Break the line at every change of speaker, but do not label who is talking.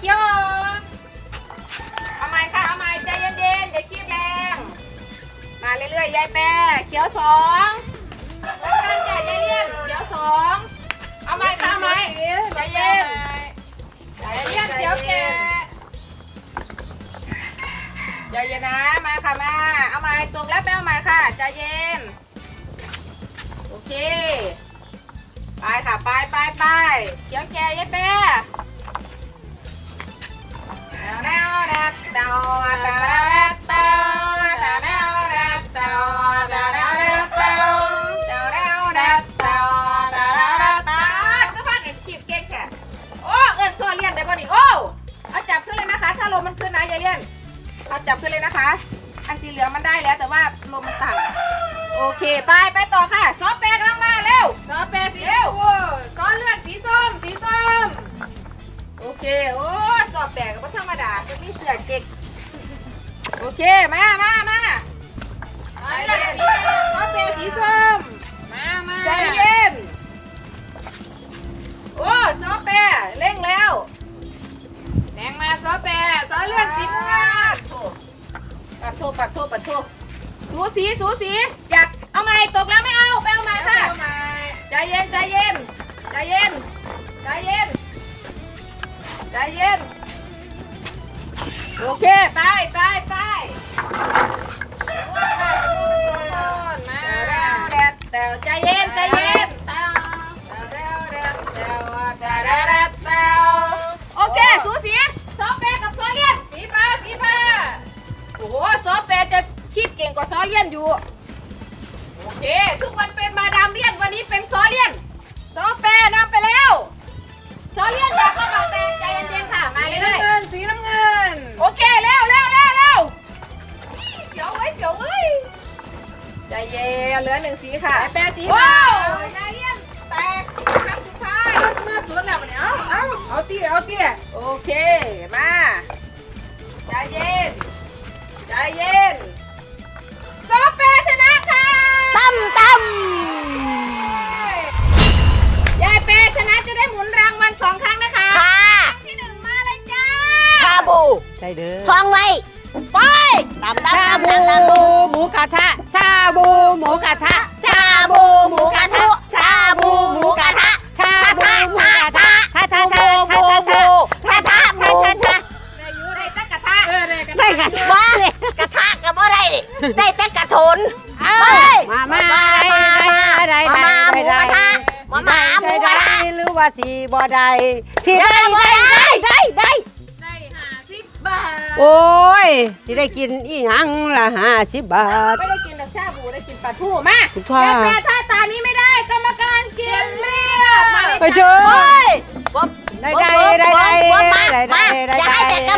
เขี
ยว
ออน
เอาใหม่ค่ะเอาใหม่ใจเย็นๆอย่าขี้แรงมาเรื่อยๆยายแปรเขียวสองตั้งใจยายเลี่ยนเขียวสองเอาใหม่ค่ะเอาใหม่ใจเย็น
ใจเย็นเขียวแก่
ใจเย็นนะมาค่ะมาเอาใหม่ตกแล้วไปเอาใหม่ค่ะใจเย็นโอเคไปค่ะไปไปไปเขียวแก่ยายแปร จับขึ้นเลยนะคะถ้าลมมันขึ้นนะยายเลียนเอาจับขึ้นเลยนะคะ อันสีเหลืองมันได้แล้วแต่ว่าลมมันต่ำโอเค ไปไปต่อค่ะ ซอฟแปรกำลังมาเร็ว
ซอสแปรสีชมพูซอสเลื่อนสีส้ม สีส้ม
โอเค โอ้สอบแปลกก็ธรรมดาจะมีเสือเก่ง โอเค มา มา มา
ซอสเลื่อนสีแดงซอสแปรสีส้ม มามา
ใจเย็น โอ้สอบแปลเร่งแล้ว
แดงมาซอสแปรซอสเลื่อนสีม่วง
ปัดโทปัดโทปัดโทสูสีสูสี อยากเอาไหมตกแล้วไม่เอาไปเอาไหมค่ะ
เอามา
ใจเย็นใจเย็นใจเย็นใจเย็นใจเย็นโอเค ไปไปไป เก่งกว่าซอเลียนอยู่ โอเค ทุกวันเป็นมาดามเลียนวันนี้เป็นซอเลียนซอฟเปนำไปแล้วซอเลียนอยากก็มาแตงใจเย็นๆค่ะ มา
สี
เรื่อย
น้ำเงินสีน้ำเงิน
ๆโอเคเร็วเร็วเร็วเร็วเดี๋ยวไว้เดี๋ยวไว้ใจเย็นเหลือหนึ่งสีค่ะ
แปรสี
ว้า
ฟ้าว
ใจเย็นแตกครั้งสุดท้าย เมื่อสุดแล้วเนี่ยเอา
เอาเตี้ยเอาเตี้ย
โอเค มา ใจเย็น ใจเย็น
ใช่เด้อ
ทองไว้ไปตามตาม
ชา
ตาม
บู
ตามตาม
หมูกระทะ ชาบูหมูกระทะ
ชาบูหมูกระทะชาบูหมูกระทะ
ชาบูหมูกระทะทะทะ
บู
ทะ
บู
ทะ
บู
ทะ
บูกระทะบู
ได้อยูได้ตั้งกระทะ
เออได้กัน
ได้กระทะ
ว่ากระทะกับอะไรได้แต่กระทนไป
มามา
มามามา
ได้
มา
ได้
หมูกระทะมามาหมูกระทะ
หรือว่าสีบ่ได้ที่
เดี๋ยว
ได้
บ่ได้
ได้ได้
ได้ห้าสิบบาท
โอ้ยที่ได้กินอีหยังละห้าสิบบาท
ไม่ได้กินแต่ชาบูได้กินปลาทูมา
ถูกต้อง
ยายเปถ้าตานี้ไม่ได้กรรมการกินเลือดมาเลย
ไปเจ
จ้า
อ
เฮ้ย
ได้ได้ได้ได้ได้ได้ได้
อย่าให้แต่กร